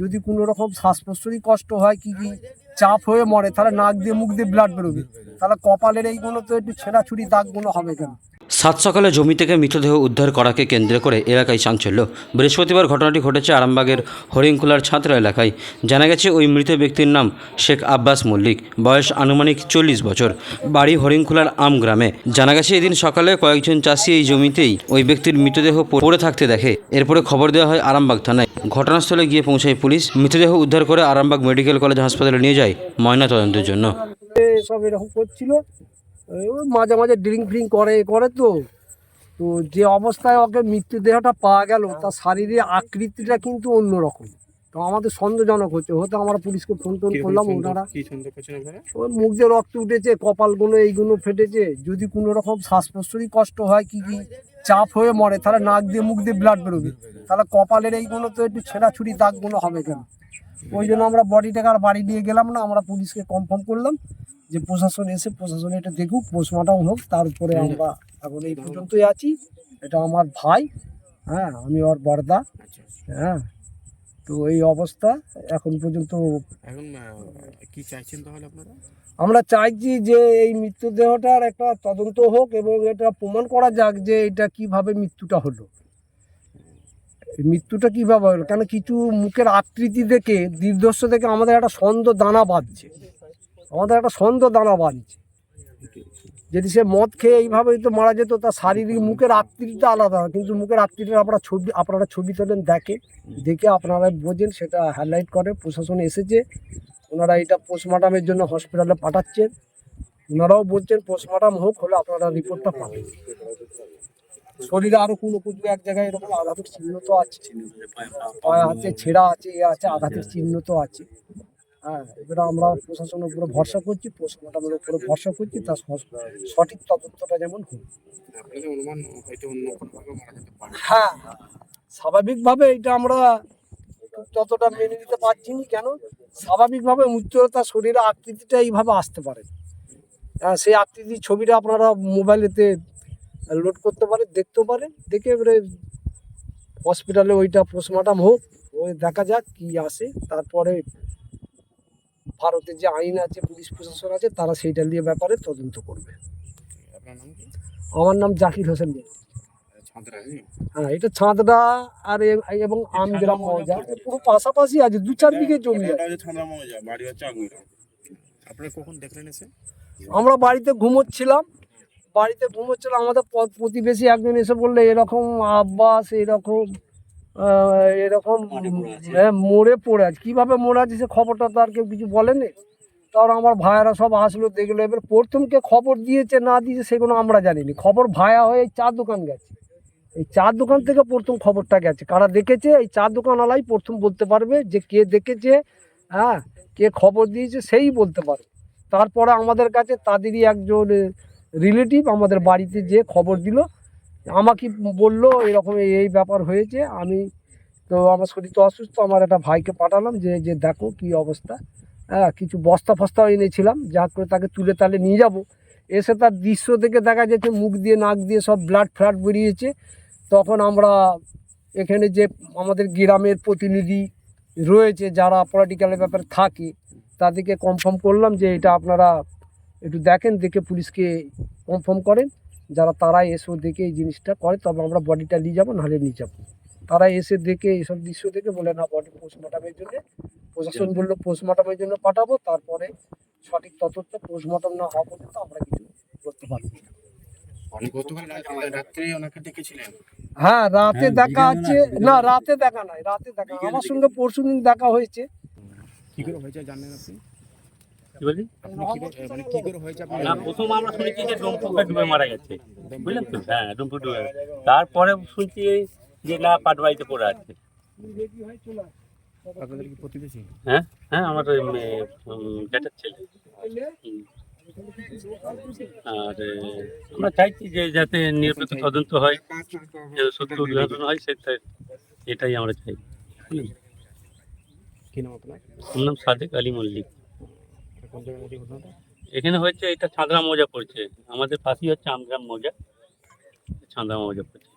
যদি কোনো রকম শ্বাস প্রশ্বাসই কষ্ট হয়, কি কি চাপ হয়ে মরে, তাহলে নাক দিয়ে, মুখ দিয়ে ব্লাড বেরোবে। তাহলে কপালের এইগুলো তো একটু ছেঁড়াছুড়ি দাগগুলো হবে কেন? সাত সকালে জমি থেকে মৃতদেহ উদ্ধার করাকে কেন্দ্র করে এলাকায় চাঞ্চল্য। বৃহস্পতিবার ঘটনাটি ঘটেছে আরামবাগের হরিংকুলার ছাত্র এলাকায়। জানা গেছে, ওই মৃত ব্যক্তির নাম শেখ আব্বাস মল্লিক। বয়স আনুমানিক চল্লিশ বছর। বাড়ি হরিংকুলার আম গ্রামে। জানা গেছে, এদিন সকালে কয়েকজন চাষি এই জমিতেই ওই ব্যক্তির মৃতদেহ পড়ে থাকতে দেখে। এরপরে খবর দেওয়া হয় আরামবাগ থানায়। ঘটনাস্থলে গিয়ে পৌঁছায় পুলিশ। মৃতদেহ উদ্ধার করে আরামবাগ মেডিকেল কলেজ হাসপাতালে নিয়ে যায় ময়নাতদন্তের জন্য। সব এরকম করছিল। মাঝে মাঝে ড্রিঙ্ক ফ্রিঙ্ক করে করে তো। তো যে অবস্থায় ওকে মৃত্যুদেহটা পাওয়া গেল তার শারীরিক আকৃতিটা কিন্তু অন্যরকম। তো আমাদের সন্দেহজনক হচ্ছে। হয়তো আমরা পুলিশকে ফোন টোন করলাম ওনারা। ওই মুখ দিয়ে রক্ত উঠেছে কপালগুলো এইগুলো ফেটেছে। যদি কোনো রকম শ্বাস প্রশ্বাসই কষ্ট হয় কি কি চাপ হয়ে মরে তাহলে নাক দিয়ে মুখ দিয়ে ব্লাড বেরোবে। তাহলে কপালের এইগুলো তো একটু ছেঁড়াছুড়ি দাগগুলো হবে কেন? ওই জন্য আমরা বডিটাকে আর বাড়ি নিয়ে গেলাম না আমরা পুলিশকে কনফার্ম করলাম যে প্রশাসন এসে প্রশাসন এটা দেখুক পোস্টমর্টম হোক তার উপরে আমরা এখন এই পর্যন্তই আছি। এটা আমার ভাই হ্যাঁ আমি ওর বর্দা আচ্ছা হ্যাঁ। তো এই অবস্থা এখন পর্যন্ত এখন কি চাইছেন তাহলে আপনারা? আমরা চাইছি যে এই মৃত্যুদেহটার একটা তদন্ত হোক এবং এটা প্রমাণ করা যাক যে এটা কীভাবে মৃত্যুটা হলো। মৃত্যুটা কীভাবে হলো? কেন কিছু মুখের আকৃতি দেখে দীর্ঘস্ব দেখে আমাদের একটা সন্দেহ দানা বাঁধছে। আমাদের একটা সন্দেহ দানা বাঁধছে। যদি সে মদ খেয়ে এইভাবেই তো মারা যেত, তার শারীরিক মুখের আকৃতিটা আলাদা। কিন্তু মুখের আকৃতিটা আপনারা ছবি আপনারা ছবি তোলেন, দেখে দেখে আপনারা বোঝেন, সেটা হাইলাইট করে। প্রশাসন এসেছে, ওনারা এটা পোস্টমর্টমের জন্য হসপিটালে পাঠাচ্ছেন। ওনারাও বলছেন পোস্টমর্টম হোক, হলে আপনারা রিপোর্টটা পাবেন। শরীরে আরও কোনো কোনো এক জায়গায় এরকম আঘাতের চিহ্ন তো আছে। পায়ে আছে ছেঁড়া আছে, এ আছে, আঘাতের চিহ্ন তো আছে। হ্যাঁ এবারে আমরা প্রশাসনের উপরে ভরসা করছি পোস্টমর্টমের উপরে ভরসা করছি, তার সঠিক তদন্তটা যেমন পারে হ্যাঁ স্বাভাবিকভাবে এটা আমরা ততটা মেনে নিতে পারছি না। কেন? স্বাভাবিকভাবে উচ্চতা শরীরে আকৃতিটা এইভাবে আসতে পারে। হ্যাঁ সেই আকৃতির ছবিটা আপনারা মোবাইলেতে লোড করতে পারে দেখতে পারেন দেখে এবারে হসপিটালে ওইটা পোস্টমর্টম হোক ওই দেখা যাক কি আসে। তারপরে ভারতের যে আইন আছে পুলিশ প্রশাসন আছে তারা সেইটা নিয়ে ব্যাপারে তদন্ত করবে। আমার নাম জাকির হোসেন। হ্যাঁ এটা ছাঁদড়া আর এবং আমগ্রাম মৌজা পুরো পাশাপাশি আছে দু চার বিঘে জমি আছে। ছাঁদরা আপনারা কখন দেখলেন এসে? আমরা বাড়িতে ঘুমোচ্ছিলাম বাড়িতে ঘুমোচ্ছিলাম আমাদের প্রতিবেশী একজন এসে বললে এরকম আব্বাস এরকম এরকম হ্যাঁ মরে পড়ে আছে। কীভাবে মরে আছে সে খবরটা তো আর কেউ কিছু বলেনি। তার আমার ভাইয়েরা সব আসলো দেখল এবার প্রথমকে খবর দিয়েছে না দিয়েছে সেগুলো আমরা জানিনি। খবর ভায়া হয়ে এই চা দোকান গেছে। এই চার দোকান থেকে প্রথম খবরটা গেছে। কারা দেখেছে? এই চার দোকানওয়ালাই প্রথম বলতে পারবে যে কে দেখেছে হ্যাঁ কে খবর দিয়েছে সেই বলতে পারবে। তারপরে আমাদের কাছে তাদেরই একজন রিলেটিভ আমাদের বাড়িতে যে খবর দিল, আমাকে বলল এরকম এই ব্যাপার হয়েছে, আমি তো আমার শরীর তো অসুস্থ, আমার একটা ভাইকে পাঠালাম যে যে দেখো কি অবস্থা। হ্যাঁ কিছু বস্তা ফস্তাও এনেছিলাম, যা করে তাকে তুলে তালে নিয়ে যাব। এসে তার দৃশ্য থেকে দেখা যাচ্ছে মুখ দিয়ে, নাক দিয়ে সব ব্লাড ফ্লাড বেরিয়েছে। তখন আমরা এখানে যে আমাদের গ্রামের প্রতিনিধি রয়েছে, যারা পলিটিক্যালের ব্যাপারে থাকে, তাদেরকে কনফার্ম করলাম যে এটা আপনারা একটু দেখেন দেখে পুলিশকে কনফার্ম করেন যারা তারা এসে দেখে এই জিনিসটা করে তবে আমরা বডিটা নিয়ে যাব নাহলে নিয়ে যাব। তারা এসে দেখে এইসব দৃশ্য দেখে বলে না বডি পোস্টমর্টমের জন্য প্রশাসন বলল পোস্টমর্টমের জন্য পাঠাবো তারপরে সঠিক তথ্য পোস্টমর্টম না হওয়া পর্যন্ত আমরা কিছু করতে পারব না। অনেক গতকাল রাত- হ্যাঁ রাতে দেখা আছে। না রাতে দেখা নাই রাতে দেখা আমার সঙ্গে পরশু দিন দেখা হয়েছে। কি করে হয়েছে জানেন আপনি? কি বলি মানে না প্রথম আমরা শুনেছি যে ডুমপুকে ডুবে মারা গেছে। বুঝলেন তো? হ্যাঁ ডুমপু ডুবে তারপরে শুনছি যে না পাটবাড়িতে পড়ে আছে। আপনাদের কি প্রতিবেশী? হ্যাঁ হ্যাঁ আমার ছেলে। আর আমরা চাইছি যে যাতে নিরপেক্ষ তদন্ত হয় সত্য উদ্ঘাটন হয় সেটা এটাই আমরা চাই? কি নাম আপনার? নাম সাদেক আলী মল্লিক। কোন জায়গায় হয়েছে ঘটনাটা এখানে হচ্ছে এটা চাঁদরা মৌজা পড়ছে। আমাদের পাশেই হচ্ছে আমগ্রাম মৌজা। চাঁদরা মৌজা পড়ছে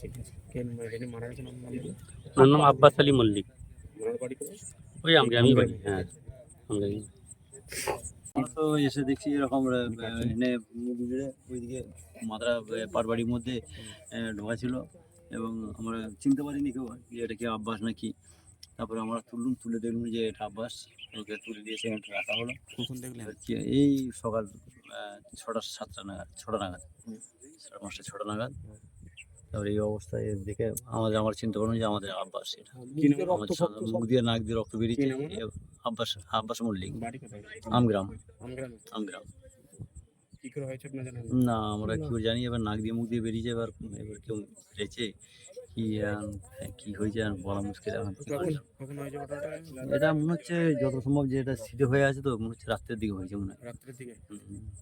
ঠিক আছে। কেন এখানে মারা গেছে নাম নাম ওনার নাম আব্বাস আলী মল্লিক। ওনার বাড়ি ওই আমগ্রামই বাড়ি হ্যাঁ। আমগ্রামই। আমরা তো এসে দেখছি এরকম এনে মুখ জুড়ে ওইদিকে মাদ্রা পাটবাড়ির মধ্যে ঢোকা ছিল। এবং আমরা চিনতে পারিনি কেউ যে এটা কি আব্বাস নাকি। তারপরে আমরা তুললুম তুলে দেখলাম যে এটা আব্বাস ওকে তুলে দিয়ে সেখানে রাখা হলো। কখন দেখলেন? এই সকাল ছটা সাতটা নাগাদ ছটা নাগাদ। সাড়ে পাঁচটা ছটা নাগাদ। তারপরে এই অবস্থায় দেখে আমাদের আমার চিন্তা করলাম যে আমাদের আব্বাস এটা। মুখ দিয়ে নাক দিয়ে রক্ত বেরিয়েছে? আব্বাস আব্বাস মল্লিক। আমগ্রাম। আমগ্রাম? কি করে হয়েছে আপনার জানেন না আমরা কি করে জানি এবার নাক দিয়ে মুখ দিয়ে বেরিয়েছে এবার এবার কেউ বেড়েছে কি আহ, কি হয়েছে আর বলা মুশকিল এখন এটা মনে হচ্ছে যত সম্ভব যে এটা সিধে হয়ে আছে তো মনে হচ্ছে রাত্রের দিকে হয়েছে মনে হয়। রাত্রের দিকে।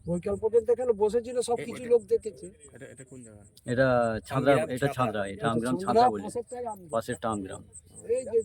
বৈকাল পর্যন্ত এখানে বসেছিল সব কিছু লোক দেখেছে। এটা এটা কোন জায়গা? এটা ছাদরা এটা ছাদরা এটা আমগ্রাম ছাদরা বলি। পাশেরটাই টামগ্রাম এই যে